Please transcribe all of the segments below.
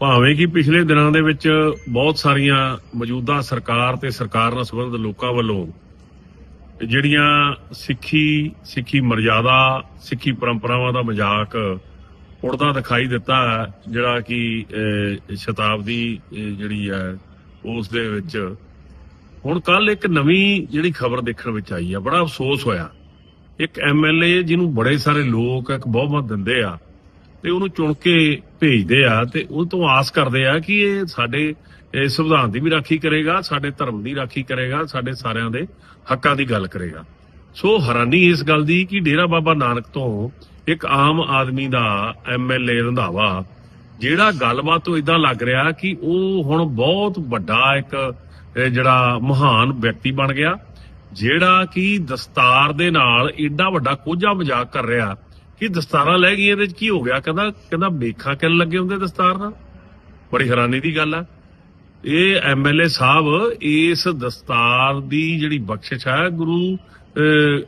ਭਾਵੇਂ ਕਿ ਪਿਛਲੇ ਦਿਨਾਂ ਦੇ ਵਿੱਚ ਬਹੁਤ ਸਾਰੀਆਂ ਮੌਜੂਦਾ ਸਰਕਾਰ ਤੇ ਸਰਕਾਰ ਨਾਲ ਸੰਬੰਧਿਤ ਲੋਕਾਂ ਵੱਲੋਂ ਜਿਹੜੀਆਂ ਸਿੱਖੀ ਸਿੱਖੀ ਮਰਜ਼ਾਦਾ ਸਿੱਖੀ ਪਰੰਪਰਾਵਾਂ ਦਾ ਮਜ਼ਾਕ ਉੜਦਾ ਦਿਖਾਈ ਦਿੱਤਾ ਹੈ, ਜਿਹੜਾ ਕਿ ਸ਼ਤਾਬਦੀ ਜਿਹੜੀ ਹੈ ਉਸ ਦੇ ਵਿੱਚ। ਹੁਣ ਕੱਲ ਇੱਕ ਨਵੀਂ ਜਿਹੜੀ ਖਬਰ ਦੇਖਣ ਵਿੱਚ ਆਈ ਆ ਬੜਾ ਅਫਸੋਸ ਹੋਇਆ। ਇੱਕ ਐਮਐਲਏ ਜਿਹਨੂੰ ਬੜੇ ਸਾਰੇ ਲੋਕ ਇੱਕ ਬਹੁਮਤ ਦਿੰਦੇ ਆ ਤੇ ਉਹਨੂੰ ਚੁਣ ਕੇ ਭੇਜਦੇ ਆ ਤੇ ਉਹ ਤੋਂ ਆਸ ਕਰਦੇ ਆ ਕਿ ਇਹ ਸਾਡੇ ਸੰਵਿਧਾਨ ਦੀ ਵੀ ਰਾਖੀ ਕਰੇਗਾ, ਸਾਡੇ ਧਰਮ ਦੀ ਰਾਖੀ ਕਰੇਗਾ, ਸਾਡੇ ਸਾਰਿਆਂ ਦੇ ਹੱਕਾਂ ਦੀ ਗੱਲ ਕਰੇਗਾ। ਸੋ ਹੈਰਾਨੀ ਇਸ ਗੱਲ ਦੀ ਕਿ ਡੇਰਾ ਬਾਬਾ ਨਾਨਕ ਤੋਂ ਇੱਕ ਆਮ ਆਦਮੀ ਦਾ ਐਮਐਲਏ ਰੰਧਾਵਾ, ਜਿਹੜਾ ਗੱਲਬਾਤ ਤੋਂ ਇਦਾਂ ਲੱਗ ਰਿਹਾ ਕਿ ਉਹ ਹੁਣ ਬਹੁਤ ਵੱਡਾ ਇੱਕ ਜਿਹੜਾ ਮਹਾਨ ਵਿਅਕਤੀ ਬਣ ਗਿਆ, ਜਿਹੜਾ ਕਿ ਦਸਤਾਰ ਦੇ ਨਾਲ ਏਡਾ ਵੱਡਾ ਕੋਝਾ ਮਜ਼ਾਕ ਕਰ ਰਿਹਾ। ਕਿ ਦਸਤਾਰਾਂ ਲੈ ਗਈਆਂ ਇਹਦੇ ਚ ਕੀ ਹੋ ਗਿਆ? ਕਹਿੰਦਾ ਕਹਿੰਦਾ ਮੇਖਾਂ ਕਿੱਲ ਲੱਗੇ ਹੁੰਦੇ ਦਸਤਾਰ ਨਾਲ। ਬੜੀ ਹੈਰਾਨੀ ਦੀ ਗੱਲ ਆ। ਇਹ ਐਮਐਲਏ ਸਾਹਿਬ ਇਸ ਦਸਤਾਰ ਦੀ ਜਿਹੜੀ ਬਖਸ਼ਿਸ਼ ਹੈ ਗੁਰੂ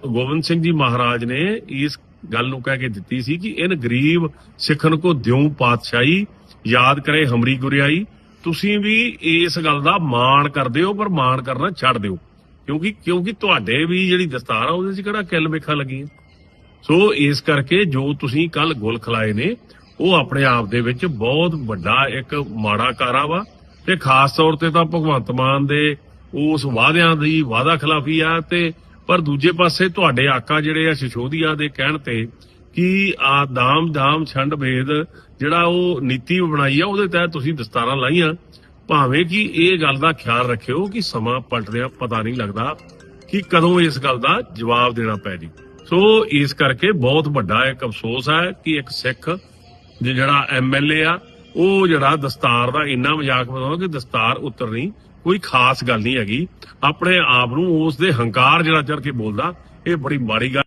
ਗੋਬਿੰਦ ਸਿੰਘ ਜੀ ਮਹਾਰਾਜ ਨੇ ਇਸ ਗੱਲ ਨੂੰ ਕਹਿ ਕੇ ਦਿੱਤੀ ਸੀ ਕਿ ਇਨ ਗਰੀਬ ਸਿੱਖਨ ਕੋ ਦਿਉ ਪਾਤਸ਼ਾਹੀ, ਯਾਦ ਕਰੇ ਹਮਰੀ ਗੁਰਿਆਈ। ਤੁਸੀਂ ਵੀ ਇਸ ਗੱਲ ਦਾ ਮਾਣ ਕਰਦੇ ਹੋ, ਪਰ ਮਾਣ ਕਰਨਾ ਛੱਡ ਦਿਓ। ਕਿਉਂਕਿ ਕਿਉਂਕਿ ਤੁਹਾਡੇ ਵੀ ਜਿਹੜੀ ਦਸਤਾਰ ਆ, ਉਹਦੇ 'ਚ ਕਿਹੜਾ ਕਿੱਲ ਮੇਖਾਂ ਲੱਗੀਆਂ? ਸੋ ਇਸ ਕਰਕੇ ਜੋ ਤੁਸੀਂ ਕੱਲ ਗੁਲ ਖਲਾਏ ਨੇ, ਉਹ ਆਪਣੇ ਆਪ ਦੇ ਵਿੱਚ ਬਹੁਤ ਵੱਡਾ ਇੱਕ ਮਾੜਾ ਕਾਰਾ ਵਾ। ਤੇ ਖਾਸ ਤੌਰ ਤੇ ਤਾਂ ਭਗਵੰਤ ਮਾਨ ਦੇ ਉਸ ਵਾਅਦਿਆਂ ਦੀ ਵਾਅਦਾ ਖਿਲਾਫੀ ਆ ਤੇ ਪਰ ਦੂਜੇ ਪਾਸੇ ਤੁਹਾਡੇ ਆਕਾ ਜਿਹੜੇ ਆ ਸ਼ਿਸ਼ੋਦੀਆ ਦੇ ਕਹਿਣ ਤੇ ਕਿ ਆ ਦਾਮ ਦਾਮ ਛੰਡ ਭੇਦ ਜਿਹੜਾ ਉਹ ਨੀਤੀ ਬਣਾਈ ਆ, ਉਹਦੇ ਤਹਿਤ ਤੁਸੀਂ ਦਸਤਾਰਾਂ ਲਾਈਆਂ। ਭਾਵੇਂ ਕਿ ਇਹ ਗੱਲ ਦਾ ਖਿਆਲ ਰੱਖਿਓ ਕਿ ਸਮਾਂ ਪਲਟਦਿਆਂ ਪਤਾ ਨਹੀਂ ਲੱਗਦਾ ਕਿ ਕਦੋਂ ਇਸ ਗੱਲ ਦਾ ਜਵਾਬ ਦੇਣਾ ਪੈ ਜੀ ਸੋ ਇਸ ਕਰਕੇ ਬਹੁਤ ਵੱਡਾ ਇੱਕ ਅਫਸੋਸ ਹੈ ਕਿ ਇੱਕ ਸਿੱਖ ਜੇ ਜਿਹੜਾ ਐਮਐਲਏ ਆ, ਉਹ ਜਿਹੜਾ ਦਸਤਾਰ ਦਾ ਇੰਨਾ ਮਜ਼ਾਕ ਬਣਾਉਂਦਾ ਕਿ ਦਸਤਾਰ ਉਤਰਨੀ ਕੋਈ ਖਾਸ ਗੱਲ ਨਹੀਂ ਹੈਗੀ। ਆਪਣੇ ਆਪ ਨੂੰ ਉਸ ਦੇ ਹੰਕਾਰ ਜਿਹੜਾ ਚੜ ਕੇ ਬੋਲਦਾ, ਇਹ ਬੜੀ ਮਾੜੀ ਗੱਲ